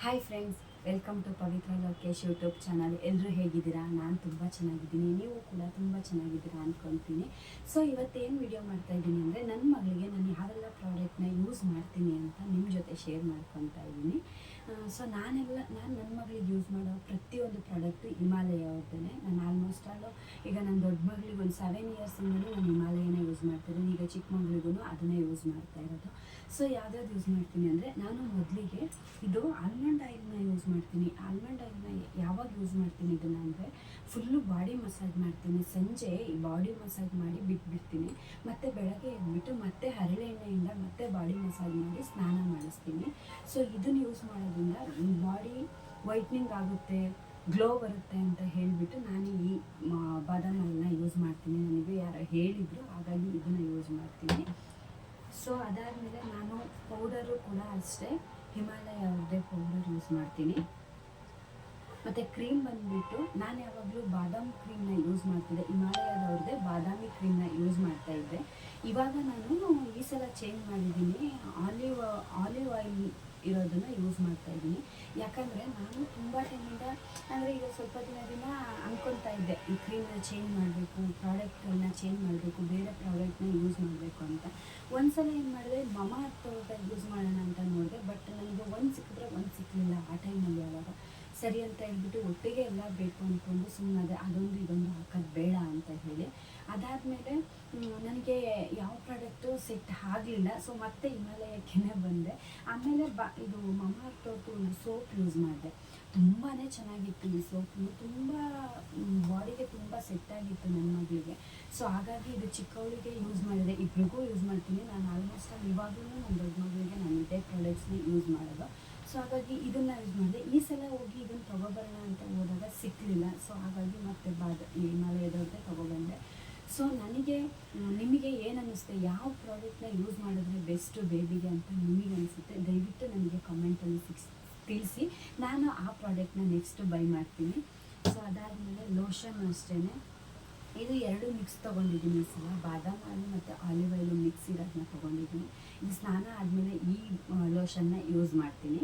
Hi friends welcome to Pavitra Lokesh YouTube channel ಎಲ್ಲರೂ ಹೇಗಿದ್ದೀರಾ? ನಾನು ತುಂಬ ಚೆನ್ನಾಗಿದ್ದೀನಿ. ನೀವು ಕೂಡ ತುಂಬ ಚೆನ್ನಾಗಿದ್ದೀರಾ ಅಂದ್ಕೊತೀನಿ ಸೊ ಇವತ್ತೇನು ವಿಡಿಯೋ ಮಾಡ್ತಾ ಇದ್ದೀನಿ ಅಂದರೆ ನನ್ನ ಮಗಳಿಗೆ ನಾನು ಯಾವೆಲ್ಲ ಪ್ರಾಡಕ್ಟ್ನ ಯೂಸ್ ಮಾಡ್ತೀನಿ ಅಂತ ನಿಮ್ಮ ಜೊತೆ ಶೇರ್ ಮಾಡ್ಕೊತಾ ಇದ್ದೀನಿ. ಸೊ ನಾನೆಲ್ಲ, ನಾನು ನನ್ನ ಮಗಳಿಗೆ ಯೂಸ್ ಮಾಡೋ ಪ್ರತಿಯೊಂದು ಪ್ರಾಡಕ್ಟು ಹಿಮಾಲಯ ಅವ್ರದ್ದೇ ನಾನು ಆಲ್ಮೋಸ್ಟ್ ಆಲು ಈಗ ನನ್ನ ದೊಡ್ಡ ಮಗಳಿಗೆ ಒಂದು ಸೆವೆನ್ ಇಯರ್ಸಿಂದಲೂ ನಾನು ಹಿಮಾಲಯನ ಯೂಸ್ ಮಾಡ್ತಿದ್ದೀನಿ ಈಗ ಚಿಕ್ಕ ಮಗಳಿಗೂ ಅದನ್ನೇ ಯೂಸ್ ಮಾಡ್ತಾ ಇರೋದು. ಸೊ ಯಾವ್ದಾವ್ದು ಯೂಸ್ ಮಾಡ್ತೀನಿ ಅಂದರೆ ನಾನು ಮೊದಲಿಗೆ ಇದು ಆಲ್ಮಂಡ್ ಆಯಿಲ್ನ ಯೂಸ್ ಮಾಡ್ತೀನಿ. ಆಲ್ಮಂಡ್ ಆಯಿಲ್ನ ಯಾವಾಗ ಯೂಸ್ ಮಾಡ್ತೀನಿ ಇದನ್ನು ಅಂದರೆ ಫುಲ್ಲು ಬಾಡಿ ಮಸಾಜ್ ಮಾಡ್ತೀನಿ. ಸಂಜೆ ಬಾಡಿ ಮಸಾಜ್ ಮಾಡಿ ಬಿಟ್ಬಿಡ್ತೀನಿ. ಮತ್ತು ಬೆಳಗ್ಗೆ ಎದ್ಬಿಟ್ಟು ಮತ್ತೆ ಹರಳೆಣ್ಣೆಯಿಂದ ಮತ್ತೆ ಬಾಡಿ ಮಸಾಜ್ ಮಾಡಿ ಸ್ನಾನ ಮಾಡಿಸ್ತೀನಿ. ಸೊ ಇದನ್ನು ಯೂಸ್ ಮಾಡೋದ್ರಿಂದ ಬಾಡಿ ವೈಟ್ನಿಂಗ್ ಆಗುತ್ತೆ ಗ್ಲೋ ಬರುತ್ತೆ ಅಂತ ಹೇಳಿಬಿಟ್ಟು ನಾನು ಈ ಬಾದಾಮನ್ನ ಯೂಸ್ ಮಾಡ್ತೀನಿ. ನನಗೆ ಯಾರು ಹೇಳಿದರು ಹಾಗಾಗಿ ಇದನ್ನು ಯೂಸ್ ಮಾಡ್ತೀನಿ. ಸೊ ಅದಾದಮೇಲೆ ನಾನು ಪೌಡರು ಕೂಡ ಅಷ್ಟೇ. ಹಿಮಾಲಯ ಅವ್ರದ್ದೇ ಪೌಡರ್ ಯೂಸ್ ಮಾಡ್ತೀನಿ. ಮತ್ತು ಕ್ರೀಮ್ ಬಂದುಬಿಟ್ಟು ನಾನು ಯಾವಾಗಲೂ ಬಾದಾಮಿ ಕ್ರೀಮ್ನ ಯೂಸ್ ಮಾಡ್ತಿದ್ದೆ. ಹಿಮಾಲಯದವ್ರದ್ದೇ ಬಾದಾಮಿ ಕ್ರೀಮ್ನ ಯೂಸ್ ಮಾಡ್ತಾ ಇದ್ದೆ. ಇವಾಗ ನಾನು ಈ ಸಲ ಚೇಂಜ್ ಮಾಡಿದ್ದೀನಿ. ಆಲಿವ್ ಆಲಿವ್ ಆಯಿಲ್ ಇರೋದನ್ನು ಯೂಸ್ ಮಾಡ್ತಾ ಇದ್ದೀನಿ. ಯಾಕಂದರೆ ನಾನು ತುಂಬ ಟೈಮಿಂದ ಅಂದರೆ ಈಗ ಸ್ವಲ್ಪ ದಿನದಿಂದ ಅಂದ್ಕೊಳ್ತಾ ಇದ್ದೆ. ಈ ಕ್ರೀಮ್ನ ಚೇಂಜ್ ಮಾಡಬೇಕು ಪ್ರಾಡಕ್ಟ್ಗಳನ್ನ ಚೇಂಜ್ ಮಾಡಬೇಕು, ಬೇರೆ ಪ್ರಾಡಕ್ಟ್ನ ಯೂಸ್ ಮಾಡಬೇಕು ಅಂತ. ಒಂದು ಸಲ ಏನು ಮಾಡಿದೆ, ಮಮ ಅರ್ಥದ ಯೂಸ್ ಮಾಡೋಣ ಅಂತ ನೋಡಿದೆ ಬಟ್ ನನಗೆ ಒಂದು ಸಿಕ್ಕಿದ್ರೆ ಒಂದು ಸಿಕ್ಕಲಿಲ್ಲ ಆ ಟೈಮಲ್ಲಿ ಅವಾಗ ಸರಿ ಅಂತ ಹೇಳ್ಬಿಟ್ಟು ಒಟ್ಟಿಗೆ ಎಲ್ಲ ಬೇಕು ಅಂದ್ಕೊಂಡು ಸುಮ್ಮನೆ ಅದೊಂದು ಇದೊಂದು ಹಾಕೋದು ಬೇಡ ಅಂತ ಹೇಳಿ. ಅದಾದಮೇಲೆ ನನಗೆ ಯಾವ ಪ್ರಾಡಕ್ಟು ಸೆಟ್ ಆಗಲಿಲ್ಲ. ಸೊ ಮತ್ತೆ ಹಿಮಾಲಯಕ್ಕೇ ಬಂದೆ. ಆಮೇಲೆ ಬ, ಇದು ಮಮಾರ್ಥವ್ರದ್ದು ಒಂದು ಸೋಪ್ ಯೂಸ್ ಮಾಡಿದೆ. ತುಂಬಾ ಚೆನ್ನಾಗಿತ್ತು ಈ ಸೋಪ್ ತುಂಬ ಬಾಡಿಗೆ ತುಂಬ ಸೆಟ್ ಆಗಿತ್ತು ನನ್ನ ಮಗಳಿಗೆ. ಸೊ ಹಾಗಾಗಿ ಇದು ಚಿಕ್ಕವಳಿಗೆ ಯೂಸ್ ಮಾಡಿದೆ. ಇಬ್ಬರಿಗೂ ಯೂಸ್ ಮಾಡ್ತೀನಿ. ನಾನು ಆಲ್ಮೋಸ್ಟ್ ಆಗಿ ಇವಾಗಲೂ ನನ್ನ ದೊಡ್ಡ ಮಗಳಿಗೆ ನಾನು ಇದೇ ಪ್ರಾಡಕ್ಟ್ಸ್ನ ಯೂಸ್ ಮಾಡೋದು. ಸೊ ಹಾಗಾಗಿ ಇದನ್ನ ಯೂಸ್ ಮಾಡಿದೆ. ಈ ಸಲ ಹೋಗಿ ಇದನ್ನು ತೊಗೊಬರೋಣ ಅಂತ ಹೋದಾಗ ಸಿಕ್ಕಲಿಲ್ಲ ಸೊ ಹಾಗಾಗಿ ಮತ್ತೆ ಬಾದ ಹಿಮಾಲಯದವ್ರದ್ದೇ ತಗೊಬಂದೆ. ಸೊ ನನಗೆ, ನಿಮಗೆ ಏನು ಅನ್ನಿಸುತ್ತೆ ಯಾವ ಪ್ರಾಡಕ್ಟ್ನ ಯೂಸ್ ಮಾಡಿದ್ರೆ ಬೆಸ್ಟು ಬೇಬಿಗೆ ಅಂತ ನಿಮಗೆ ಅನಿಸುತ್ತೆ ದಯವಿಟ್ಟು ನನಗೆ ಕಮೆಂಟಲ್ಲಿ ಸಿಕ್ಸ್, ತಿಳಿಸಿ. ನಾನು ಆ ಪ್ರಾಡಕ್ಟ್ನ ನೆಕ್ಸ್ಟ್ ಬೈ ಮಾಡ್ತೀನಿ. ಸೊ ಅದಾದಮೇಲೆ ಲೋಷನ್ ಅಷ್ಟೇ ಇದು ಎರಡು ಮಿಕ್ಸ್ ತೊಗೊಂಡಿದ್ದೀನಿ ಸಲ. ಬಾದಾಮ್ ಆಯಿಲ್ ಮತ್ತು ಆಲಿವ್ ಆಯಿಲು ಮಿಕ್ಸ್ ಇರೋದನ್ನ ತೊಗೊಂಡಿದ್ದೀನಿ. ಇದು ಸ್ನಾನ ಆದಮೇಲೆ ಈ ಲೋಷನ್ನ ಯೂಸ್ ಮಾಡ್ತೀನಿ.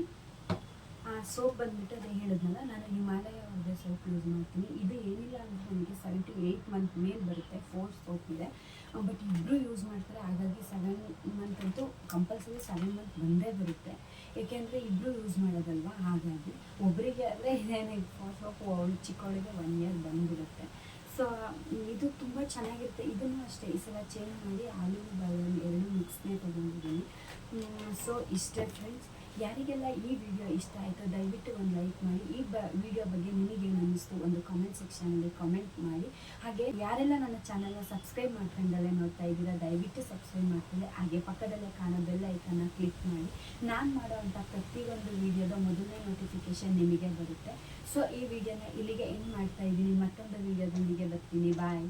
ಆ ಸೋಪ್ ಬಂದ್ಬಿಟ್ಟು ಅದೇ ಹೇಳಿದ್ನಲ್ಲ, ನಾನು ಹಿಮಾಲಯ ಅವ್ರದ್ದು ಸೋಪ್ ಯೂಸ್ ಮಾಡ್ತೀನಿ. ಇದು ಏನಿಲ್ಲ ಅಂದರೆ ನನಗೆ ಸೆವೆಂಟಿ ಏಯ್ಟ್ ಮಂತ್ ಮೇಲೆ ಬರುತ್ತೆ ಫೋರ್ ಸೋಪ್ ಇದೆ. ಬಟ್ ಇಬ್ಬರು ಯೂಸ್ ಮಾಡ್ತಾರೆ, ಹಾಗಾಗಿ ಸೆವೆನ್ ಮಂತ್ ಅಂತೂ ಕಂಪಲ್ಸರಿ ಸೆವೆನ್ ಮಂತ್ ಬಂದೇ ಬರುತ್ತೆ. ಏಕೆಂದರೆ ಇಬ್ಬರು ಯೂಸ್ ಮಾಡೋದಲ್ವಾ, ಹಾಗಾಗಿ ಒಬ್ಬರಿಗೆ ಆದರೆ ಇದೇನೆ ಫೋರ್ ಸೋಪ್ ಚಿಕ್ಕವಳಿಗೆ ಒನ್ ಇಯರ್ ಬಂದುಬಿಡುತ್ತೆ. ಸೊ ಇದು ತುಂಬ ಚೆನ್ನಾಗಿರುತ್ತೆ. ಇದನ್ನು ಅಷ್ಟೇ, ಈ ಸಲ ಚೇಂಜ್ ಮಾಡಿ ಆಲೂ ಬಾದಾಮ್ ಎರಡು ಮಿಕ್ಸ್ನೇ ತೊಗೊಂಡಿದ್ದೀನಿ. ಸೊ ಇಷ್ಟೇ ಫ್ರೆಂಡ್ಸ್ ಯಾರಿಗೆಲ್ಲ ಈ ವಿಡಿಯೋ ಇಷ್ಟ ಆಯಿತು ದಯವಿಟ್ಟು ಒಂದು ಲೈಕ್ ಮಾಡಿ. ಈ ಬ ವಿಡಿಯೋ ಬಗ್ಗೆ ನಿಮಗೇನು ಅನ್ನಿಸ್ತು ಒಂದು ಕಾಮೆಂಟ್ ಸೆಕ್ಷನಲ್ಲಿ ಕಾಮೆಂಟ್ ಮಾಡಿ. ಹಾಗೆ ಯಾರೆಲ್ಲ ನನ್ನ ಚಾನಲ್ನ ಸಬ್ಸ್ಕ್ರೈಬ್ ಮಾಡ್ಕೊಂಡಲ್ಲೇ ನೋಡ್ತಾ ಇದ್ದೀರಾ, ದಯವಿಟ್ಟು ಸಬ್ಸ್ಕ್ರೈಬ್ ಮಾಡ್ಕೊಳ್ಳಿ. ಹಾಗೆ ಪಕ್ಕದಲ್ಲೇ ಕಾಣೋ ಬೆಲ್ ಐಕನ್ನ ಕ್ಲಿಕ್ ಮಾಡಿ. ನಾನು ಮಾಡೋವಂಥ ಪ್ರತಿಯೊಂದು ವಿಡಿಯೋದ ಮೊದಲನೇ ನೋಟಿಫಿಕೇಶನ್ ನಿಮಗೆ ಬರುತ್ತೆ. ಸೊ ಈ ವಿಡಿಯೋನ ಇಲ್ಲಿಗೆ ಎಂಡ್ ಮಾಡ್ತಾ ಇದ್ದೀನಿ. ಮತ್ತೊಂದು ವಿಡಿಯೋದೊಂದಿಗೆ ಬರ್ತೀನಿ. ಬಾಯ್